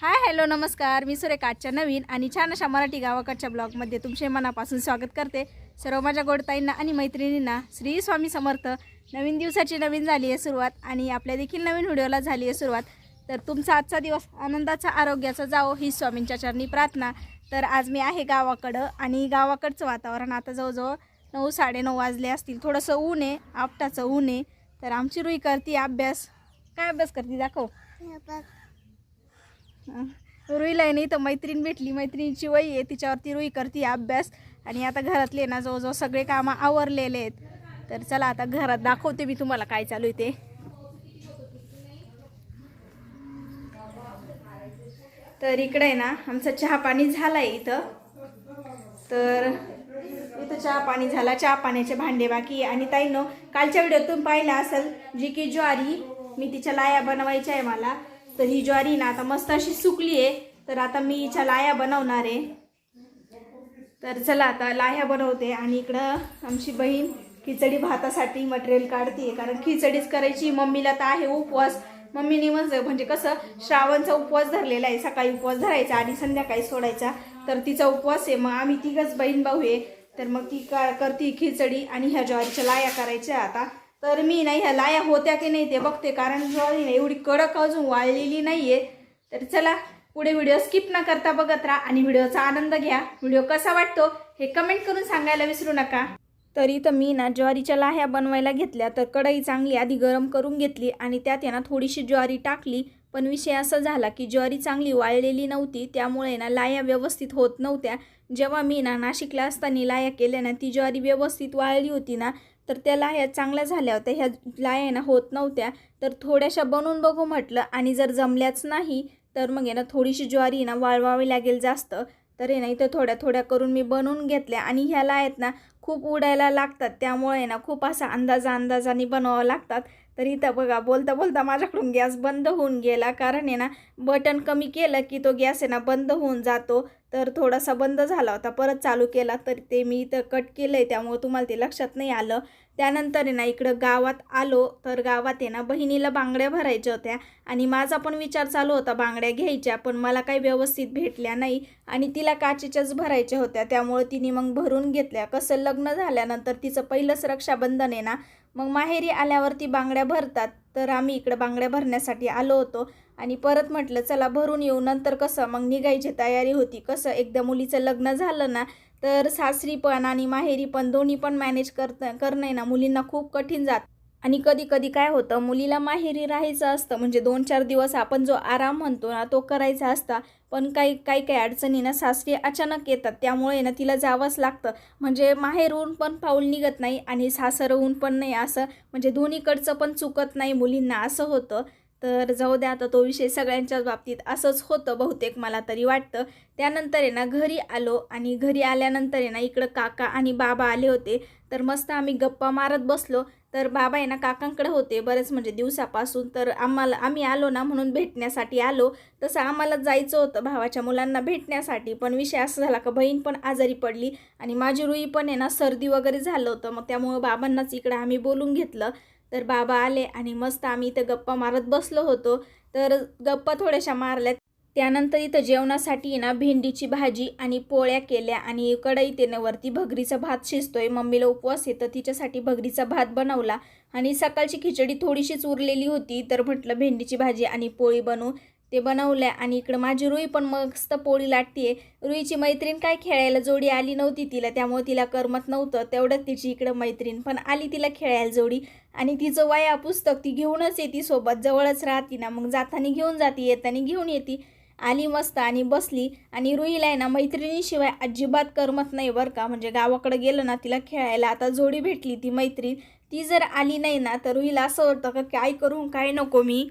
Hi hello नमस्कार. मी सुरेखाच्या नवीन आणि छान अशा मराठी गावाकडच्या ब्लॉगमध्ये तुमचे मनापासून स्वागत करते. सर्व माझ्या गोडताईंना आणि मैत्रिणींना श्री स्वामी समर्थ. नवीन दिवसाची नवीन झाली आहे सुरुवात आणि आपल्या देखील नवीन व्हिडिओला झाली आहे सुरुवात. तर तुमचा आजचा दिवस आनंदाचा आरोग्याचा जावो ही स्वामींच्या चरणी प्रार्थना. तर आज मी आहे गावाकडं आणि गावाकडचं वातावरण आता जवळजवळ नऊ साडेनऊ वाजले असतील. थोडंसं ऊन आहे आपटाचं ऊन आहे. तर आमची रुई करते अभ्यास. काय अभ्यास करते? दाखव. रुईला आहे नाही तर मैत्रीण भेटली. मैत्रिणीची वही आहे. तिच्यावरती रुई करते अभ्यास. आणि आता घरातले ना जवळजवळ सगळे कामं आवरलेले आहेत. तर चला आता घरात दाखवते मी तुम्हाला काय चालू आहे ते. तर इकडे आहे ना आमचा चहा पाणी झाला आहे इथं. तर इथं चहा पाणी झाला. चहा पाण्याचे भांडे बाकी आणि ताईनो कालच्या व्हिडिओत तुम्ही पाहिलं असेल जी की ज्वारी मी तिच्या लाया बनवायच्या आहे मला. तर ही ज्वारी ना आता मस्त अशी सुकली आहे. तर आता मी हिच्या लाया बनवणार आहे. तर चला आता लाह्या बनवते आणि इकडं आमची बहीण खिचडी भातासाठी मटेरियल काढते कारण खिचडीच करायची मम्मीला तर आहे उपवास. मम्मीने म्हणजे म्हणजे कसं श्रावणचा उपवास धरलेला आहे. सकाळी उपवास धरायचा आणि संध्याकाळी सोडायचा. तर तिचा उपवास आहे. मग आम्ही तिघंच बहीण भाऊ आहे. तर मग ती का करते खिचडी आणि ह्या ज्वारीच्या लाया करायच्या आता. तर मी नाही ह्या लाया होत्या की नाही ते बघते कारण ज्वारी ना एवढी कडक अजून वाळलेली नाही आहे तर चला पुढे व्हिडिओ स्किप न करता बघत राहा आणि व्हिडिओचा आनंद घ्या. व्हिडिओ कसा वाटतो हे कमेंट करून सांगायला विसरू नका. तरी तर मी ना ज्वारीच्या लाह्या बनवायला घेतल्या तर कढई चांगली आधी गरम करून घेतली आणि त्यात आहे ना थोडीशी ज्वारी टाकली. पण विषय असा झाला की ज्वारी चांगली वाळलेली नव्हती त्यामुळे ना लाया व्यवस्थित होत नव्हत्या. जेव्हा मी ना नाशिकला असताना लाया केल्या ना ती ज्वारी व्यवस्थित वाळली होती ना तर त्या लाह्या चांगल्या झाल्या होत्या. ह्या लाह्या ना होत नव्हत्या. तर थोड्याशा बनवून बघू म्हटलं आणि जर जमल्याच नाही तर मग आहे ना थोडीशी ज्वारी ना वाळवावी लागेल जास्त. तर हे ना इथं थोड्या थोड्या करून मी बनवून घेतल्या आणि ह्याला आहेत ना खूप उडायला लागतात. त्यामुळे ना खूप असा अंदाजा अंदाजाने बनवावं लागतात. तर इथं बघा बोलता बोलता माझ्याकडून गॅस बंद होऊन गेला. कारण आहे ना बटन कमी केलं की तो गॅस आहे ना बंद होऊन जातो. तर थोडासा बंद झाला होता परत चालू केला. तर ते मी इथं कट केलं आहे त्यामुळे तुम्हाला ते लक्षात नाही आलं. त्यानंतर आहे ना इकडं गावात आलो. तर गावात आहे ना बहिणीला बांगड्या भरायच्या होत्या. आणि माझा पण विचार चालू होता बांगड्या घ्यायच्या पण मला काही व्यवस्थित भेटल्या नाही. आणि तिला काचेच्याच भरायच्या होत्या त्यामुळे तिने मग भरून घेतल्या. कसं लग्न झाल्यानंतर तिचं पहिलंच रक्षाबंधन आहे ना मग माहेरी आल्यावरती बांगड्या भरतात. तर आम्ही इकडं बांगड्या भरण्यासाठी आलो होतो. आणि परत म्हटलं चला भरून येऊ. नंतर कसं? मग निघायची तयारी होती. कसं? एकदा मुलीचं लग्न झालं ना तर सासरी पण आणि माहेरी पण दोन्ही पण मॅनेज करत करणं ना मुलींना खूप कठीण जात. आणि कधी कधी काय होतं मुलीला माहेरी राहायचं असतं म्हणजे दोन चार दिवस आपण जो आराम म्हणतो ना तो करायचा असता पण काही काही काही अडचणी ना सासरी अचानक येतात. त्यामुळे ना तिला जावंच लागतं. म्हणजे माहेरहून पण पाऊल निघत नाही आणि सासरहून पण नाही असं म्हणजे दोन्हीकडचं पण चुकत नाही मुलींना असं होतं. तर जाऊ द्या आता तो विषय सगळ्यांच्याच बाबतीत असंच होतं बहुतेक मला तरी वाटतं. त्यानंतर आहे ना घरी आलो आणि घरी आल्यानंतर आहे ना इकडं काका आणि बाबा आले होते. तर मस्त आम्ही गप्पा मारत बसलो. तर बाबा आहे ना काकांकडे होते बरेच म्हणजे दिवसापासून. तर आम्हाला आम्ही आलो ना म्हणून भेटण्यासाठी आलो. तसं आम्हाला जायचं होतं भावाच्या मुलांना भेटण्यासाठी. पण विषय असा झाला का बहीण पण आजारी पडली आणि माझी रुई पण आहे ना सर्दी वगैरे झालं होतं. मग त्यामुळं बाबांनाच इकडं आम्ही बोलून घेतलं. तर बाबा आले आणि मस्त आम्ही इथं गप्पा मारत बसलो होतो. तर गप्पा थोड्याशा मारल्यात. त्यानंतर इथं जेवणासाठी ना भेंडीची भाजी आणि पोळ्या केल्या आणि कढई आहे वरती भगरीचा भात शिजतोय. मम्मीला उपवास येतं तिच्यासाठी भगरीचा भात बनवला. आणि सकाळची खिचडी थोडीशीच उरलेली होती तर म्हटलं भेंडीची भाजी आणि पोळी बनवू. ते बनवल्या आणि इकडं माझी रुई पण मस्त पोळी लाटते रुईची मैत्रीण काय खेळायला जोडी आली नव्हती तिला त्यामुळे तिला करमत नव्हतं. तेवढंच तिची इकडं मैत्रीण पण आली तिला खेळायला जोडी. आणि तिचं वया पुस्तक ती घेऊनच येते सोबत जवळच राहते ना. मग जाताना घेऊन जाते येताना घेऊन येते. आली मस्त आणि बसली. आणि रुईला आहे ना मैत्रिणीशिवाय अजिबात करमत नाही बरं का. म्हणजे गावाकडे गेलं ना तिला खेळायला आता जोडी भेटली ती मैत्रीण. ती जर आली नाही ना तर रुईला असं वाटतं का काय करू काय नको मी?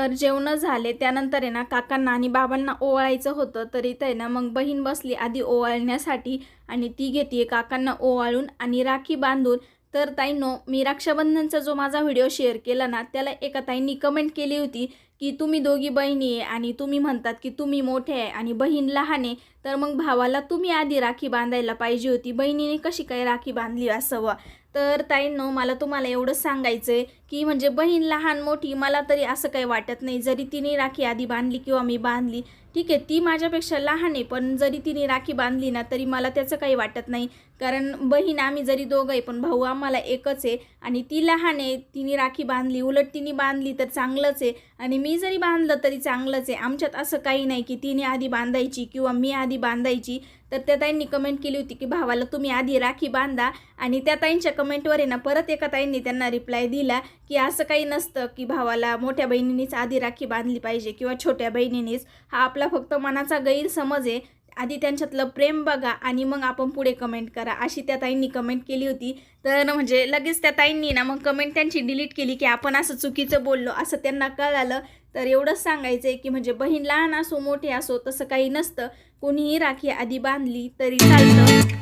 तर जेवणं झाले त्यानंतर आहे ना काकांना आणि बाबांना ओवाळायचं होतं तर इथं आहे ना मग बहीण बसली आधी ओवाळण्यासाठी आणि ती घेते काकांना ओवाळून आणि राखी बांधून. तर ताईंनो मी रक्षाबंधनचा जो माझा व्हिडिओ शेअर केला ना त्याला एका ताईंनी कमेंट केली होती की तुम्ही दोघी बहिणी आहे आणि तुम्ही म्हणतात की तुम्ही मोठे आहे आणि बहीण लहान आहे तर मग भावाला तुम्ही आधी राखी बांधायला पाहिजे होती बहिणीने कशी काय राखी बांधली असावं? तर ताईंनो मला तुम्हाला एवढंच सांगायचं आहे की म्हणजे बहीण लहान मोठी मला तरी असं काही वाटत नाही. जरी तिने राखी आधी बांधली किंवा मी बांधली ठीक आहे ती माझ्यापेक्षा लहान आहे पण जरी तिने राखी बांधली ना तरी मला त्याचं काही वाटत नाही. कारण बहीण आम्ही जरी दोघं आहे पण भाऊ आम्हाला एकच आहे आणि ती लहान आहे तिने राखी बांधली उलट तिने बांधली तर चांगलंच आहे. आणि मी जरी बांधलं तरी चांगलंच आहे. आमच्यात असं काही नाही की तिने आधी बांधायची किंवा मी आधी बांधायची. तर त्या ताईंनी कमेंट केली होती की भावाला तुम्ही आधी राखी बांधा. आणि त्या ताईंच्या कमेंटवर आहे ना परत एका ताईंनी त्यांना रिप्लाय दिला की असं काही नसतं की भावाला मोठ्या बहिणीनेच आधी राखी बांधली पाहिजे किंवा छोट्या बहिणीनेच. हा आपला फक्त मनाचा गैरसमज आहे. आधी त्यांच्यातलं प्रेम बघा आणि मग आपण पुढे कमेंट करा. अशी त्या ताईंनी कमेंट केली होती. तर म्हणजे लगेच त्या ताईंनी ना मग कमेंट त्यांची डिलीट केली की आपण असं चुकीचं बोललो असं त्यांना कळालं. तर एवढंच सांगायचं आहे की म्हणजे बहीण लहान असो मोठे असो तसं काही नसतं. कोणीही राखी आधी बांधली तरी चालतं.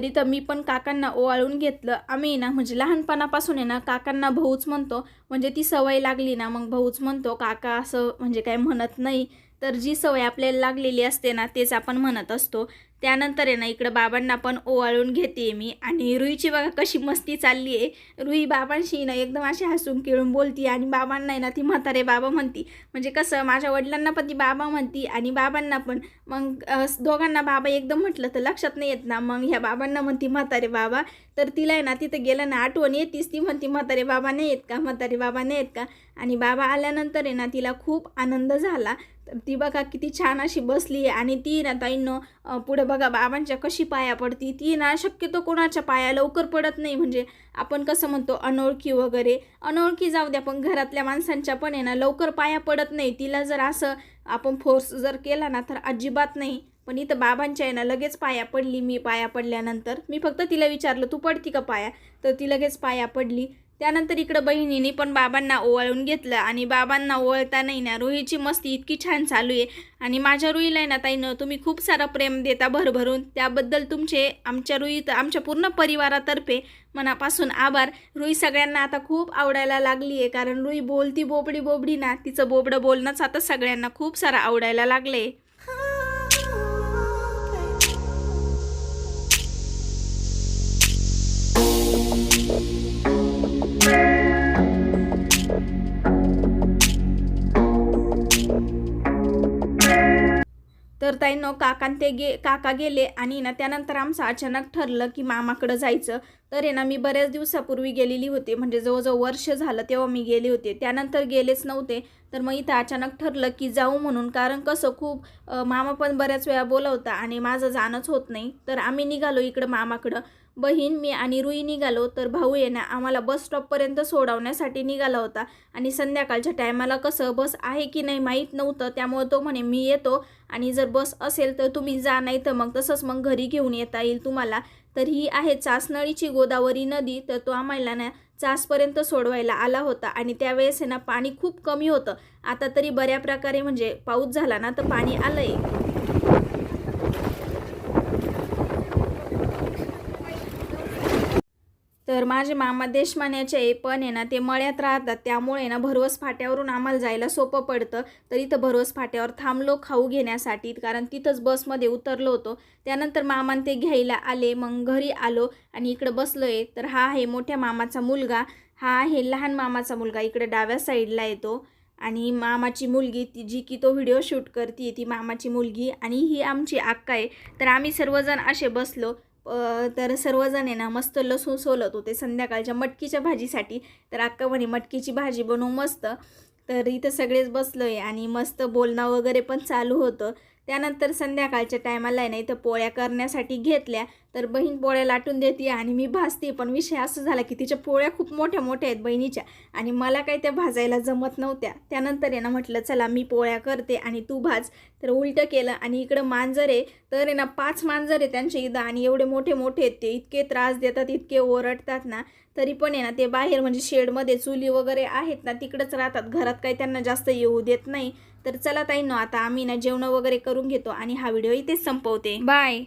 तरी तर मी पण काकांना ओवाळून घेतलं. आम्ही ना म्हणजे लहानपणापासून आहे ना काकांना भाऊच म्हणतो. म्हणजे ती सवय लागली ना मग भाऊच म्हणतो काका असं म्हणजे काय म्हणत नाही. तर जी सवय आपल्याला लागलेली असते ना तेच आपण म्हणत असतो. त्यानंतर आहे ना इकडं बाबांना पण ओवाळून घेते मी. आणि रुईची बघा कशी मस्ती चालली आहे. रुई बाबांशी ना एकदम अशी हसून खेळून बोलती आणि बाबांना आहे ना ती म्हातारे बाबा म्हणती. म्हणजे कसं माझ्या वडिलांना पण ती बाबा म्हणती आणि बाबांना पण. मग दोघांना बाबा एकदम म्हटलं तर लक्षात नाही येत ना. मग ह्या बाबांना म्हणती म्हातारे बाबा तर तिला आहे ना तिथं गेलं ना आठवण येतीच ती म्हणती म्हातारे बाबा नाही येत का? म्हातारे बाबा नाही येत का? आणि बाबा आल्यानंतर आहे ना तिला खूप आनंद झाला. तर ती बघा किती छान अशी बसली आहे. आणि ती ना ताईनं पुढे बघा बाबांच्या कशी पाया पडती. ती ना शक्यतो कोणाच्या पाया लवकर पडत नाही. म्हणजे आपण कसं म्हणतो अनोळखी वगैरे. अनोळखी जाऊ द्या पण घरातल्या माणसांच्या पण आहे ना लवकर पाया पडत नाही. तिला जर असं आपण फोर्स जर केला ना तर अजिबात नाही. पण इथं बाबांच्या आहे ना लगेच पाया पडली. मी पाया पडल्यानंतर मी फक्त तिला विचारलं तू पडती का पाया? तर ती लगेच पाया पडली. त्यानंतर इकडं बहिणीने पण बाबांना ओवाळून घेतलं आणि बाबांना ओवाळता नाही ना रुहीची मस्ती इतकी छान चालू आहे. आणि माझ्या रुईला आहे ना ताईनं तुम्ही खूप सारं प्रेम देता भरभरून. त्याबद्दल तुमचे आमच्या रुई आमच्या पूर्ण परिवारातर्फे मनापासून आभार. रुई सगळ्यांना आता खूप आवडायला लागली आहे. कारण रुई बोलती बोबडी बोबडी ना तिचं बोबडं बोलणंच आता सगळ्यांना खूप सारं आवडायला लागलं आहे तर ताईनं काकान ते गे काका गेले आणि ना त्यानंतर आमचं अचानक ठरलं की मामाकडं जायचं. तर आहे ना मी बऱ्याच दिवसापूर्वी गेलेली होते. म्हणजे जवळजवळ वर्ष झालं तेव्हा मी गेले होते. त्यानंतर गेलेच नव्हते. तर मग इथं अचानक ठरलं की जाऊ म्हणून. कारण कसं खूप मामा पण बऱ्याच वेळा बोलवता आणि माझं जाणंच होत नाही. तर आम्ही निघालो इकडं मामाकडं. बहीण मी आणि रुई निघालो तर भाऊ आहे ना आम्हाला बस स्टॉपपर्यंत सोडवण्यासाठी निघाला होता. आणि संध्याकाळच्या टायमाला कसं बस आहे की नाही माहीत नव्हतं. त्यामुळे तो म्हणे मी येतो. आणि जर बस असेल तर तुम्ही जा नाही तर मग तसंच मग घरी घेऊन येता येईल तुम्हाला. तर ही आहे चासनळीची गोदावरी नदी. तर तो आम्हाला ना चासपर्यंत सोडवायला आला होता. आणि त्यावेळेस आहे ना पाणी खूप कमी होतं. आता तरी बऱ्या प्रकारे म्हणजे पाऊस झाला ना तर पाणी आलं आहे तर माझे मामा देशमान्याचे आहे, पण आहे ना ते मळ्यात राहतात. त्यामुळे ना भरवस फाट्यावरून आम्हाला जायला सोपं पडतं. तर इथं भरवस फाट्यावर थांबलो खाऊ घेण्यासाठी कारण तिथंच बसमध्ये उतरलो होतो. त्यानंतर मामान ते घ्यायला आले मग घरी आलो आणि इकडं बसलो आहे तर हा आहे मोठ्या मामाचा मुलगा. हा आहे लहान मामाचा मुलगा. इकडे डाव्या साईडला येतो आणि मामाची मुलगी ती जी की तो व्हिडिओ शूट करते ती मामाची मुलगी आणि ही आमची आक्का आहे. तर आम्ही सर्वजण असे बसलो. तर सर्वजण आहे ना मस्त लसूण सोलत होते संध्याकाळच्या मटकीच्या भाजीसाठी. तर अक्का म्हणे मटकीची भाजी बनवू मस्त. तर इथं सगळेच बसलो आहे आणि मस्त बोलणं वगैरे पण चालू होतं. त्यानंतर संध्याकाळच्या टायमाला आहे ना इथं पोळ्या करण्यासाठी घेतल्या. तर बहीण पोळ्या लाटून देते आणि मी भाजते. पण विषय असं झाला की तिच्या पोळ्या खूप मोठ्या मोठ्या आहेत बहिणीच्या. आणि मला काही त्या भाजायला जमत नव्हत्या. त्यानंतर आहे ना म्हटलं चला मी पोळ्या करते आणि तू भाज. तर उलटं केलं आणि इकडं मांजर आहे. तर आहे ना पाच मांजर आहे त्यांच्या इथं आणि एवढे मोठे मोठे आहेत ते. इतके त्रास देतात इतके ओरडतात ना. तरी पण आहे ना ते बाहेर म्हणजे शेडमध्ये चुली वगैरे आहेत ना तिकडंच राहतात. घरात काही त्यांना जास्त येऊ देत नाही. तर चला ताईंनो आता आम्ही ना जेवण वगैरे करून घेतो आणि हा व्हिडिओ इथे संपवते. बाय.